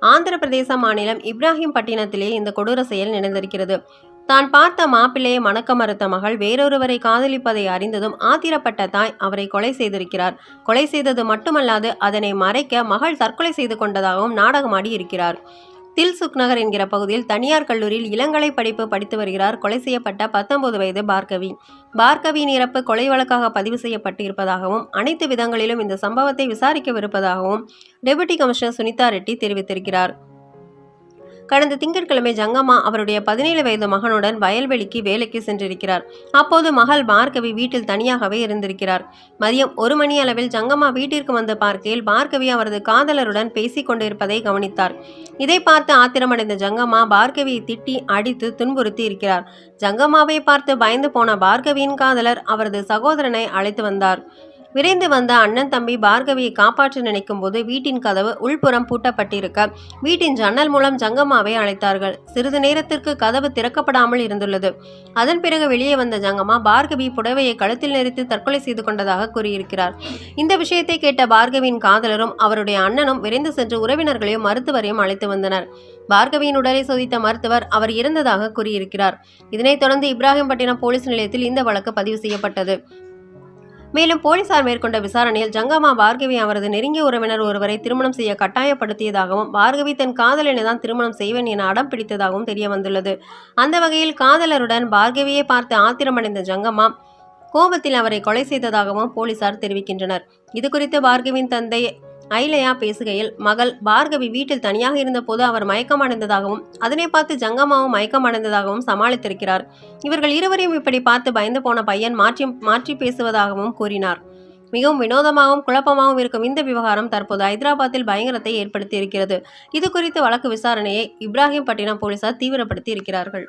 ஆந்திர பிரதேச மாநிலம் இப்ராஹிம் பட்டினத்திலே இந்த கொடூர செயல் நடந்திருக்கிறது தான் பார்த்த மாப்பிள்ளையை மணக்க மறுத்த மகள் வேறொருவரை காதலிப்பதை அறிந்ததும் ஆத்திரப்பட்ட தாய் அவரை கொலை செய்திருக்கிறார். கொலை செய்தது மட்டுமல்லாது அதனை மறைக்க மகள் தற்கொலை செய்து கொண்டதாகவும் நாடகமாடி இருக்கிறார். தில்சுக் நகர் என்கிற பகுதியில் தனியார் கல்லூரியில் இளங்கலை படிப்பு படித்து வருகிறார் கொலை செய்யப்பட்ட பத்தொன்பது வயது பார்கவி. பார்கவியின் இறப்பு கொலை வழக்காக பதிவு செய்யப்பட்டு இருப்பதாகவும் அனைத்து விதங்களிலும் இந்த சம்பவத்தை விசாரிக்கவிருப்பதாகவும் டெபுட்டி கமிஷனர் சுனிதா ரெட்டி தெரிவித்திருக்கிறார். கடந்த திங்கட்கிழமை ஜங்கம்மா அவருடைய பதினேழு வயது மகனுடன் வயல்வெளிக்கு வேலைக்கு சென்றிருக்கிறார். அப்போது மகள் பார்கவி வீட்டில் தனியாகவே இருந்திருக்கிறார். மதியம் ஒரு மணி அளவில் ஜங்கம்மா வீட்டிற்கு வந்து பார்க்கையில் பார்கவி அவரது காதலருடன் பேசிக் கொண்டிருப்பதை கவனித்தார். இதை பார்த்து ஆத்திரமடைந்த ஜங்கம்மா பார்கவியை திட்டி அடித்து துன்புறுத்தி இருக்கிறார். ஜங்கம்மாவை பார்த்து பயந்து போன பார்கவியின் காதலர் அவரது சகோதரனை அழைத்து வந்தார். விரைந்து வந்த அண்ணன் தம்பி பார்கவியை காப்பாற்ற நினைக்கும் போது வீட்டின் கதவு உள்புறம் பூட்டப்பட்டிருக்க. வீட்டின் ஜன்னல் மூலம் ஜங்கம்மாவை அழைத்தார்கள். சிறிது நேரத்திற்கு கதவு திறக்கப்படாமல் இருந்துள்ளது. அதன் பிறகு வெளியே வந்த ஜங்கம்மா பார்கவி புடவையை கழுத்தில் நெரித்து தற்கொலை செய்து கொண்டதாக கூறியிருக்கிறார். இந்த விஷயத்தை கேட்ட பார்கவியின் காதலரும் அவருடைய அண்ணனும் விரைந்து சென்று உறவினர்களையும் மருத்துவரையும் அழைத்து வந்தனர். பார்கவியின் உடலை சோதித்த மருத்துவர் அவர் இறந்ததாக கூறியிருக்கிறார். இதனைத் தொடர்ந்து இப்ராஹிம்பட்டினம் போலீஸ் நிலையத்தில் இந்த வழக்கு பதிவு செய்யப்பட்டது. மேலும் போலீசார் மேற்கொண்ட விசாரணையில் ஜங்கம்மா பார்கவி அவரது நெருங்கிய உறவினர் ஒருவரை திருமணம் செய்ய கட்டாயப்படுத்தியதாகவும் பார்கவி தன் காதலனை தான் திருமணம் செய்வேன் என அடம் பிடித்ததாகவும் தெரிய வந்துள்ளது அந்த வகையில் காதலருடன் பார்கவியை பார்த்து ஆத்திரமடைந்த ஜங்கம்மா கோபத்தில் அவரை கொலை செய்ததாகவும் போலீசார் தெரிவிக்கின்றனர். இது குறித்து பார்கவின் தந்தை ஐலயா பேசுகையில் மகள் பார்கவி வீட்டில் தனியாக இருந்தபோது அவர் மயக்கமடைந்ததாகவும் அதனை பார்த்து ஜங்கம்மாவும் மயக்கமடைந்ததாகவும் சமாளித்திருக்கிறார். இவர்கள் இருவரையும் இப்படி பார்த்து பயந்து போன பையன் மாற்றி மாற்றி பேசுவதாகவும் கூறினார். மிகவும் வினோதமாகவும் குழப்பமாகவும் இருக்கும் இந்த விவகாரம் தற்போது ஹைதராபாத்தில் பயங்கரத்தை ஏற்படுத்தி இருக்கிறது இது குறித்து வழக்கு விசாரணையை இப்ராஹிம் பட்டினம் போலீசார் தீவிரப்படுத்தி இருக்கிறார்கள்